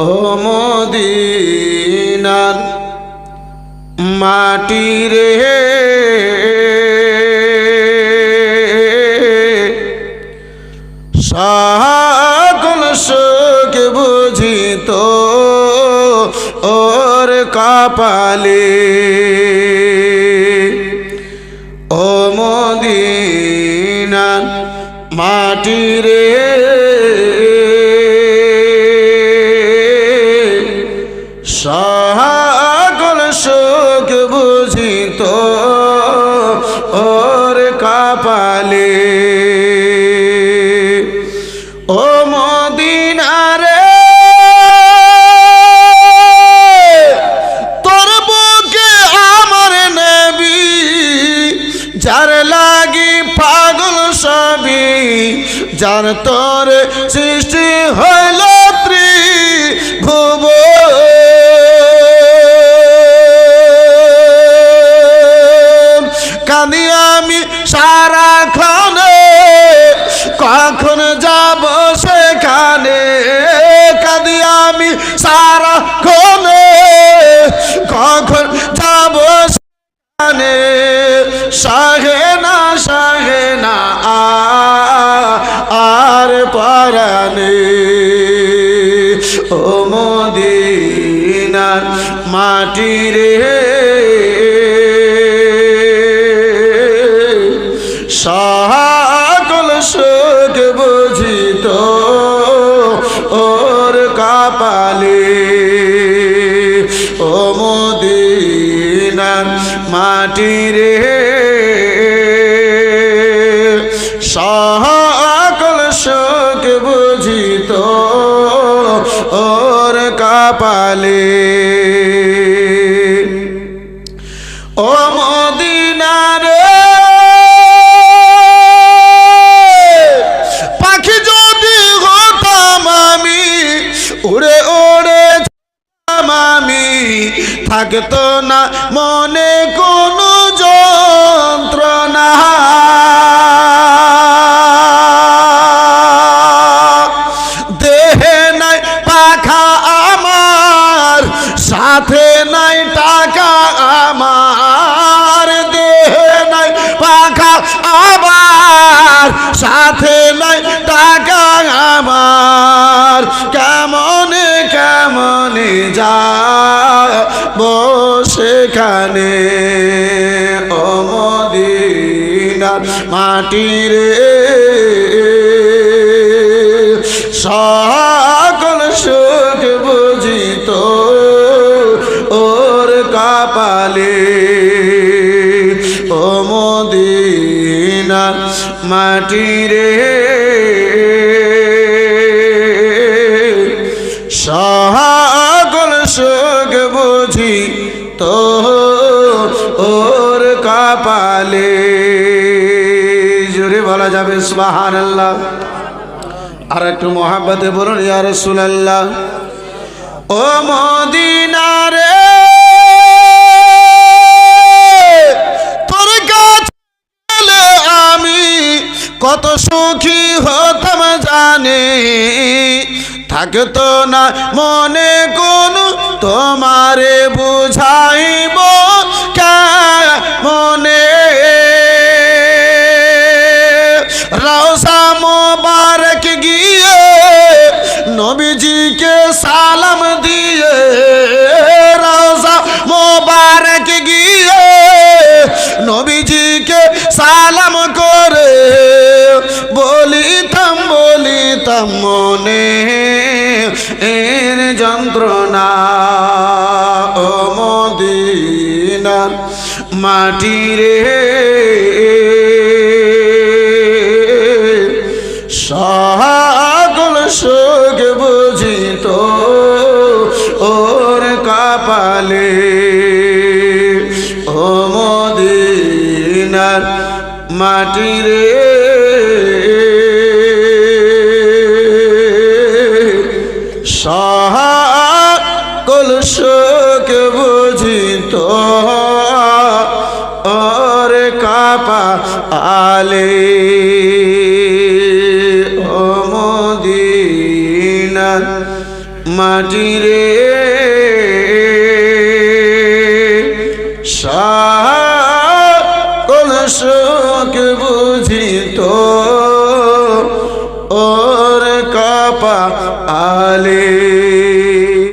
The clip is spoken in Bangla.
ও মদিনার মাটি রে সকল সুখ বুঝিত ওর কাপালে। ও মদিনার মাটি রে তোর ও মদিনার মাটি রে। সকল সুখ বুঝিত ওর কাপালে। ও মদিনার মাটি রে। কাপালে ও মদিনারে। পাখি যদি হতাম আমি উড়ে যেতাম আমি। থাকতো না মনে কোনো যন্ত্রণা। নাই টাকা আমার, দেহে নাই পাখা আমার, সাথে নাই টাকা আমার। কেমনে কেমনে যা সেখানে? ও মদিনার মাটি রে কাপালে ও মদিনার মাটি রে সকল সুখ বুঝি তো ওর কাপালে। জোরে বলা যাবে সুবাহান আল্লাহ আর একটু মহাব্বতে বলুন, ইয়া রাসূলুল্লাহ। ও মদিনারে কত সুখী হতাম জানে। থাকতো না মনে কোন, তোমারে বুঝাইব মনে? রওসা মোবারক গিয়ে নবীজিকে সালাম দিয়ে রওসা মোবারক গিয়ে নবীজিকে সালাম করে বলিতাম মনে, এর যন্ত্রণা। ও মদিনার মাটি রে সকল সুখ বুঝিত ওর কাপালে। ও মদিনার মাটি রে সুখ বুঝিত ওর কাপা আলে। ও মদিনার মাটি রে সকল